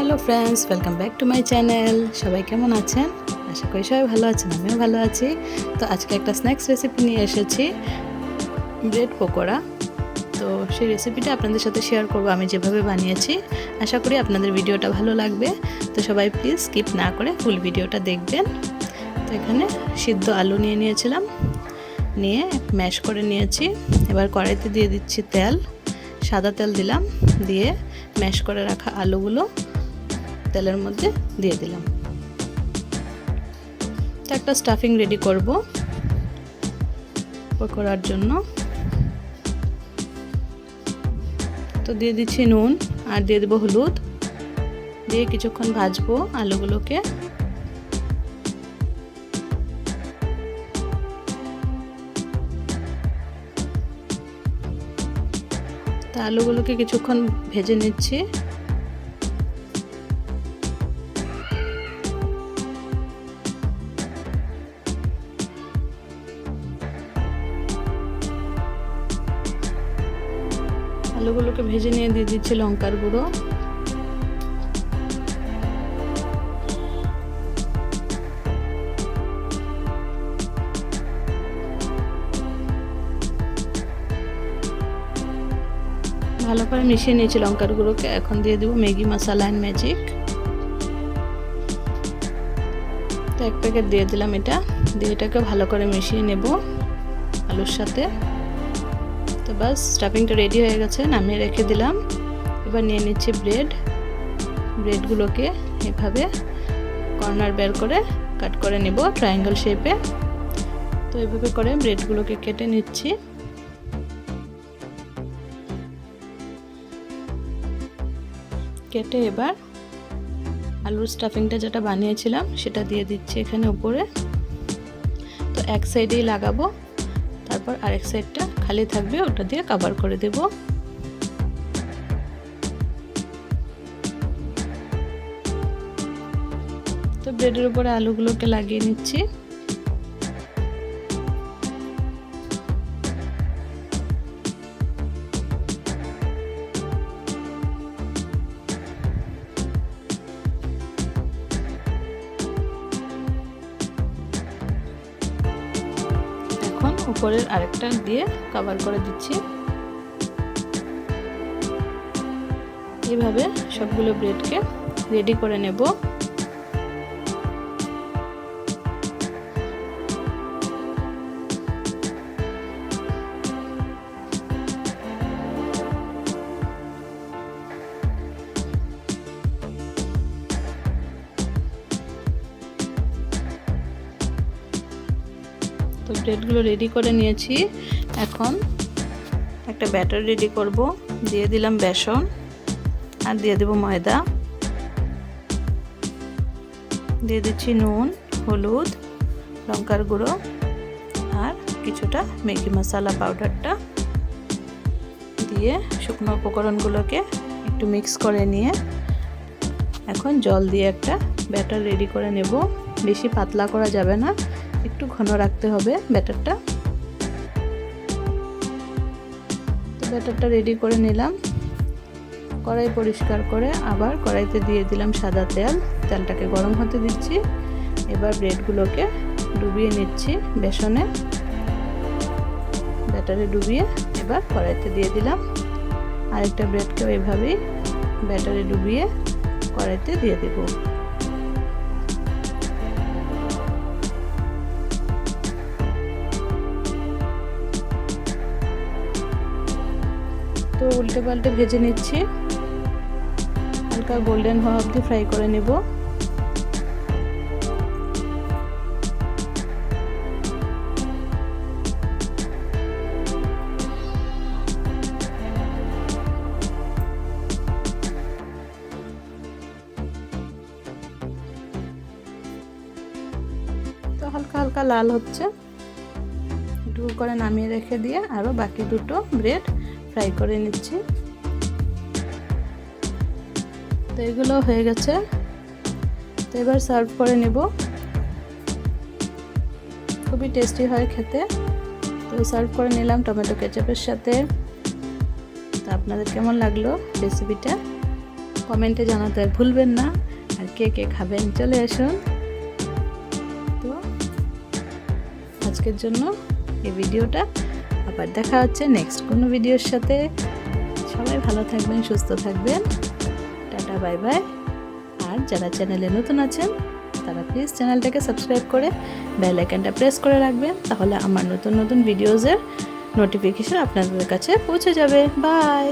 Hello friends welcome back to my channel সবাই কেমন আছেন? আশা করি সবাই ভালো আছেন, আমিও ভালো আছি। তো আজকে একটা স্ন্যাক্স রেসিপি নিয়ে এসেছি ব্রেড পকোড়া। তো সেই রেসিপিটা আপনাদের সাথে শেয়ার করব, আমি যেভাবে বানিয়েছি। আশা করি আপনাদের ভিডিওটা ভালো লাগবে। তো সবাই প্লিজ স্কিপ না করে ফুল ভিডিওটা দেখবেন। তো এখানে সিদ্ধ আলু নিয়ে নিয়েছিলাম। নিয়ে ম্যাশ করে নিয়েছি। এবার কড়াইতে দিয়ে দিচ্ছি তেল। সাদা তেল দিলাম। দিয়ে ম্যাশ করে রাখা আলুগুলো। তেলের মধ্যে দিয়ে দিলাম। একটা স্টাফিং রেডি করব। পকোড়ার জন্য। তো দিয়ে দিচ্ছি নুন আর দিয়ে দেবো হলুদ। দিয়ে কিছুক্ষণ ভাজবো আলুগুলোকে। তা আলুগুলোকে কিছুক্ষণ ভেজে নিচ্ছি। আলুগুলোকে ভেজে নিয়ে দিয়ে দিচ্ছি লঙ্কার গুঁড়ো। ভালো করে মিশিয়ে নিয়েছি লঙ্কার গুঁড়োকে। এখন দিয়ে দেবো ম্যাগি মশলা অ্যান্ড ম্যাজিক তো এক প্যাকেট দিয়ে দিলাম এটা। দিয়ে এটাকে ভালো করে মিশিয়ে নেব আলুর সাথে। বাস স্টাফিংটা রেডি হয়ে গেছে, নামিয়ে রেখে দিলাম। এবার নিয়ে নিচ্ছি ব্রেড ব্রেডগুলোকে এভাবে কর্নার বের করে কাট করে নেব ট্রায়াঙ্গেল শেপে তো এভাবে করে ব্রেডগুলোকে কেটে নিচ্ছি। কেটে এবার আলুর স্টাফিংটা যেটা বানিয়েছিলাম, সেটা দিয়ে দিচ্ছি এখানে উপরে। তো এক সাইডেই লাগাবো, তারপর আরেক সাইডটা খালি থাকবে ওটা দিয়ে কাভার করে দেব। তো ব্রেডের উপরে আলুগুলোকে লাগিয়ে নিচ্ছি। উপরের আরেকটা দিয়ে কভার করে দিচ্ছি। এভাবে সবগুলো ব্রেডকে রেডি করে নেব। তো ব্রেডগুলো রেডি করে নিয়েছি। এখন একটা ব্যাটার রেডি করব। দিয়ে দিলাম বেসন আর দিয়ে দেব ময়দা। দিয়ে দিচ্ছি নুন, হলুদ, লঙ্কার গুঁড়ো আর কিছুটা ম্যাগি মশলা পাউডারটা। দিয়ে শুকনো উপকরণগুলোকে একটু মিক্স করে নিয়ে এখন জল দিয়ে একটা ব্যাটার রেডি করে নেব। বেশি পাতলা করা যাবে না। একটু ঘন রাখতে হবে ব্যাটারটা। তো ব্যাটারটা রেডি করে নিলাম। কড়াই পরিষ্কার করে আবার কড়াইতে দিয়ে দিলাম সাদা তেল। তেলটাকে গরম হতে দিচ্ছি। এবার ব্রেডগুলোকে ডুবিয়ে নিচ্ছি বেসনে। ব্যাটারে ডুবিয়ে এবার কড়াইতে দিয়ে দিলাম। আরেকটা ব্রেডকেও এভাবেই ব্যাটারে ডুবিয়ে কড়াইতে দিয়ে দেবো। তো উল্টে পাল্টে ভেজে নিচ্ছি। হালকা গোল্ডেন হওয়া অবধি ফ্রাই করে নেব। তো হালকা হালকা লাল হচ্ছে। একটু করে নামিয়ে রেখে দিয়ে আরও বাকি দুটো ব্রেড ফ্রাই করে নিচ্ছি। তো এগুলো হয়ে গেছে। তো এবার সার্ভ করে নেব। খুবই টেস্টি হয় খেতে। তো সার্ভ করে নিলাম টমেটো কেচাপের সাথে। তো আপনাদের কেমন লাগল রেসিপিটা? কমেন্টে জানাতে ভুলবেন না। আর কে কে খাবেন, চলে আসুন। তো আজকের জন্য এই ভিডিওটা। আবার দেখা হচ্ছে নেক্সট কোনো ভিডিওর সাথে। সবাই ভালো থাকবেন, সুস্থ থাকবেন। টাটা বাই বাই আর যারা চ্যানেলে নতুন আছেন, তারা প্লিজ চ্যানেলটাকে সাবস্ক্রাইব করে বেল আইকনটা প্রেস করে রাখবেন, তাহলে আমার নতুন নতুন ভিডিওজের নোটিফিকেশন আপনাদের কাছে পৌঁছে যাবে। বাই